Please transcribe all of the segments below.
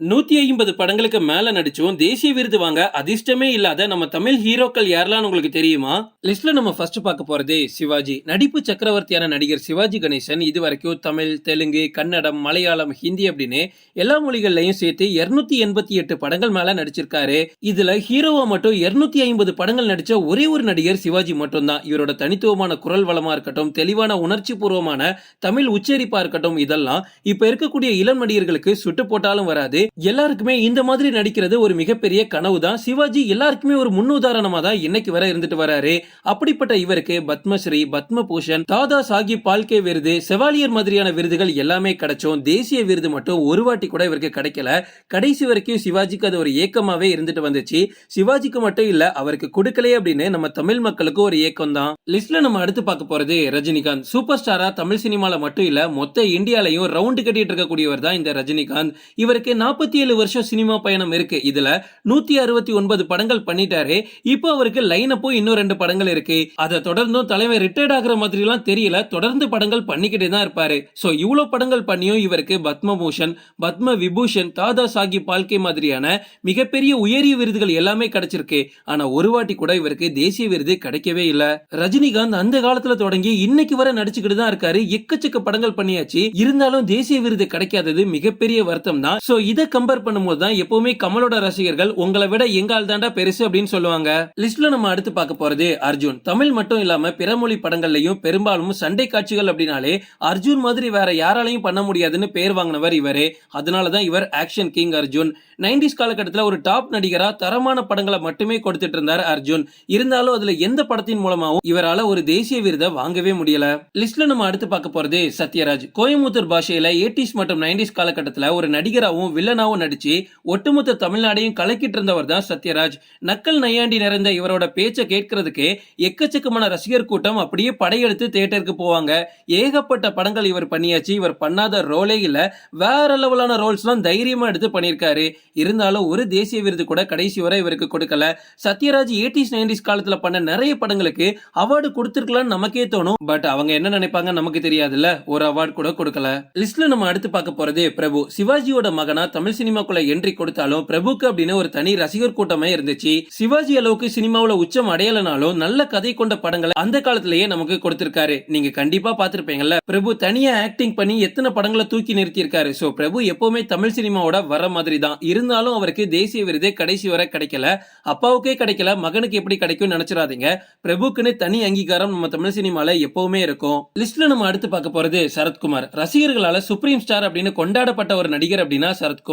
நூற்றி ஐம்பது படங்களுக்கு மேலே நடிச்சும் தேசிய விருது வாங்க அதிர்ஷ்டமே இல்லாத நம்ம தமிழ் ஹீரோக்கள் யாரெல்லாம் உங்களுக்கு தெரியுமா? லிஸ்ட்ல நம்ம ஃபர்ஸ்ட் பார்க்க போகிறதே சிவாஜி. நடிப்பு சக்கரவர்த்தியான நடிகர் சிவாஜி கணேசன் இது வரைக்கும் தமிழ் தெலுங்கு கன்னடம் மலையாளம் ஹிந்தி அப்படின்னு எல்லா மொழிகள்லையும் சேர்த்து 288 எண்பத்தி எட்டு படங்கள் மேல நடிச்சிருக்காரு. இதுல ஹீரோவா மட்டும் 250 ஐம்பது படங்கள் நடிச்ச ஒரே ஒரு நடிகர் சிவாஜி மட்டும்தான். இவரோட தனித்துவமான குரல் வளமா இருக்கட்டும் தெளிவான உணர்ச்சி பூர்வமான தமிழ் உச்சரிப்பா இருக்கட்டும் இதெல்லாம் இப்ப இருக்கக்கூடிய இளம் நடிகர்களுக்கு சுட்டு போட்டாலும் வராது. எல்லாருக்குமே இந்த மாதிரி நடிக்கிறது ஒரு மிகப்பெரிய கனவு தான் சிவாஜி எல்லாருக்குமே ஒரு முன்னுதாரணமா தான் இன்னைக்கு வர இருந்துட்டு வராரு. அப்படிப்பட்ட இவருக்கு பத்மஸ்ரீ பத்ம பூஷன் தாதா சாஹிப் பால்கே விருது செவாலியர் மாதிரியான விருதுகள் எல்லாமே கிடைச்சும். தேசிய விருது மட்டும் ஒரு வாட்டி கூட இவருக்கு கிடைக்கல. கடைசி வரைக்கும் சிவாஜிக்கு அது ஒரு ஏக்கமாவே இருந்துட்டு வந்துச்சு. சிவாஜிக்கு மட்டும் இல்ல அவருக்கு கொடுக்கலையே அப்படின்னு நம்ம தமிழ் மக்களுக்கு ஒரு ஏக்கம் தான் லிஸ்ட்ல நம்ம அடுத்து பார்க்க போறது ரஜினிகாந்த். சூப்பர் ஸ்டாரா தமிழ் சினிமால மட்டும் இல்ல மொத்த இந்தியாலையும் ரவுண்டு கட்டிட்டு இருக்கக்கூடியவர் தான் இந்த ரஜினிகாந்த். இவருக்கு நாற்பத்தி ஏழு வருஷம் சினிமா பயணம் இருக்கு. இதுல நூத்தி அறுபத்தி ஒன்பது படங்கள் பண்ணிட்டாரு. இப்போ அவருக்கு லைன் அப்போ இன்னும் ரெண்டு படங்கள் இருக்கு. அதை தொடர்ந்தும் தலைவர் ரிட்டையர்ட் ஆகிற மாதிரி எல்லாம் தெரியல. தொடர்ந்து படங்கள் பண்ணிக்கிட்டே தான் இருப்பாரு. சோ இவ்வளவு படங்கள் பண்ணியும் இவருக்கு பத்மபூஷன் பத்ம விபூஷன் தாதா சாஹிப் பால்கே மாதிரியான மிகப்பெரிய உயரிய விருதுகள் எல்லாமே கிடைச்சிருக்கு. ஆனா ஒரு வாட்டி கூட இவருக்கு தேசிய விருது கிடைக்கவே இல்ல. ரஜினிகாந்த் அந்த காலத்துல தொடங்கி இன்னைக்கு வரை நடிச்சுக்கிட்டு தான் இருக்காரு. எக்கச்சக்க படங்கள் பண்ணியாச்சு. இருந்தாலும் தேசிய விருது கிடைக்காதது மிகப்பெரிய வருத்தம் தான். சோ இத இதை கம்பேர் பண்ணும்போது தான் எப்பவுமே கமலோட ரசிகர்கள் உங்களை விட எங்கால் தாண்டா பெருசு அப்படின்னு சொல்லுவாங்க. லிஸ்ட்ல நம்ம அடுத்து பார்க்க போறது அர்ஜுன். தமிழ் மட்டும் இல்லாம பிற மொழி படங்கள்லயும் பெரும்பாலும் சண்டை காட்சிகள் அப்படின்னாலே அர்ஜுன் மாதிரி வேற யாராலையும் பண்ண முடியாதுன்னு பேர் வாங்கினவர் இவரே. அதனாலதான் இவர் ஆக்ஷன் கிங் அர்ஜுன். நைன்டிஸ் காலகட்டத்தில் ஒரு டாப் நடிகரா தரமான படங்களை மட்டுமே கொடுத்துட்டு இருந்தார் அர்ஜுன். இருந்தாலும் அதுல எந்த படத்தின் மூலமாவும் இவரால ஒரு தேசிய விருதை வாங்கவே முடியல. லிஸ்ட்ல நம்ம அடுத்து பார்க்க போறது சத்யராஜ். கோயம்புத்தூர் பாஷையில எயிட்டிஸ் மற்றும் நைன்டிஸ் காலகட்டத்தில் ஒரு நடிகராகவும் வில்ல வில்லனாவும் நடிச்சு ஒட்டுமொத்த தமிழ்நாடையும் கலக்கிட்டு இருந்தவர் தான் சத்யராஜ். நக்கல் நையாண்டி நிறைந்த இவரோட பேச்சை கேட்கறதுக்கு எக்கச்சக்கமான ரசிகர் கூட்டம் அப்படியே படையெடுத்து தேட்டருக்கு போவாங்க. ஏகப்பட்ட படங்கள் இவர் பண்ணியாச்சு. இவர் பண்ணாத ரோலே இல்ல. வேற லெவலான ரோல்ஸ்லாம் தைரியமா எடுத்து பண்ணியிருக்காரு. இருந்தாலும் ஒரு தேசிய விருது கூட கடைசி வரை இவருக்கு கொடுக்கல. சத்யராஜ் எயிட்டிஸ் நைன்டிஸ் காலத்துல பண்ண நிறைய படங்களுக்கு அவார்டு கொடுத்துருக்கலாம்னு நமக்கே தோணும். பட் அவங்க என்ன நினைப்பாங்க நமக்கு தெரியாதுல்ல. ஒரு அவார்டு கூட கொடுக்கல. லிஸ்ட்ல நம்ம அடுத்து பார்க்க போறது பிரபு சிவாஜியோட மகனா தமிழ் சினிமாக்குள்ள என்ட்ரி கொடுத்தாலும் பிரபுக்கு அப்படின்னு ஒரு தனி ரசிகர் கூட்டமே இருந்துச்சு. சிவாஜி அளவுக்கு சினிமாவுல உச்சம் அடையலனாலும் நல்ல கதை கொண்ட படங்களை அந்த காலத்திலேயே நமக்கு கொடுத்திருக்காரு. நீங்க கண்டிப்பா பாத்திருப்பீங்கல்ல பிரபு தனியா ஆக்டிங் பண்ணி எத்தனை படங்களை தூக்கி நிறுத்தியிருக்காரு. சோ பிரபு எப்பவுமே தமிழ் சினிமாவோட வர மாதிரி தான் இருந்தாலும் அவருக்கு தேசிய விருது கடைசி வரை கிடைக்கல. அப்பாவுக்கே கிடைக்கல மகனுக்கு எப்படி கிடைக்கும் நினைச்சிடாதீங்க. பிரபுக்குன்னு தனி அங்கீகாரம் நம்ம தமிழ் சினிமால எப்பவுமே இருக்கும். லிஸ்ட்ல நம்ம அடுத்து பார்க்க போறது சரத்குமார். ரசிகர்களால சுப்ரீம் ஸ்டார் அப்படின்னு கொண்டாடப்பட்ட ஒரு நடிகர் அப்படின்னா சரத்குமார்.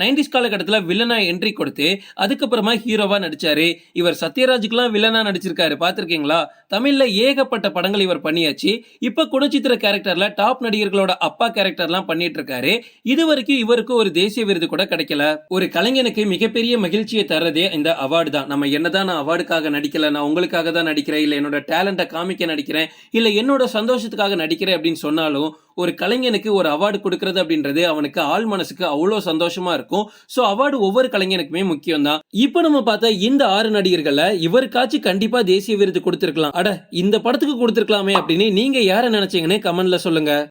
நைன்டிஸ் காலகட்டத்தில் வில்லனா என்ட்ரி கொடுத்து அதுக்கப்புறமா ஹீரோவா நடிச்சாரு. இவர் சத்யராஜுக்குலாம் வில்லனா நடிச்சிருக்காரு. பார்த்துருக்கீங்களா? தமிழ்ல ஏகப்பட்ட படங்கள் இவர் பண்ணியாச்சு. இப்ப குணச்சித்திர கேரக்டர்ல டாப் நடிகர்களோட அப்பா கேரக்டர்லாம் பண்ணிட்டு இருக்காரு இது வரைக்கும் இவருக்கு ஒரு தேசிய விருது கூட கிடைக்கல. ஒரு கலைஞனுக்கு மிகப்பெரிய மகிழ்ச்சியை தர்றதே இந்த அவார்டு தான். நம்ம என்னதான் நான் அவார்டுக்காக நடிக்கல நான் உங்களுக்காக தான் நடிக்கிறேன் இல்லை என்னோட டேலண்ட்டை காமிக்க நடிக்கிறேன் இல்லை என்னோட சந்தோஷத்துக்காக நடிக்கிறேன் அப்படின்னு சொன்னாலும் ஒரு கலைஞனுக்கு ஒரு அவார்டு கொடுக்கறது அப்படின்றது அவனுக்கு ஆள் மனசுக்கு அவ்வளோ சந்தோஷமா இருக்கும். ஸோ அவார்டு ஒவ்வொரு கலைஞனுக்குமே முக்கியம் தான் இப்போ நம்ம பார்த்தா இந்த ஆறு நடிகர்களை இவருக்காச்சும் கண்டிப்பா தேசிய விருது கொடுத்திருக்கலாம். அட இந்த படத்துக்கு கொடுத்திருக்கலாமே அப்படின்னு நீங்க யாரை நினைச்சீங்கன்னு கமெண்ட்ல சொல்லுங்க.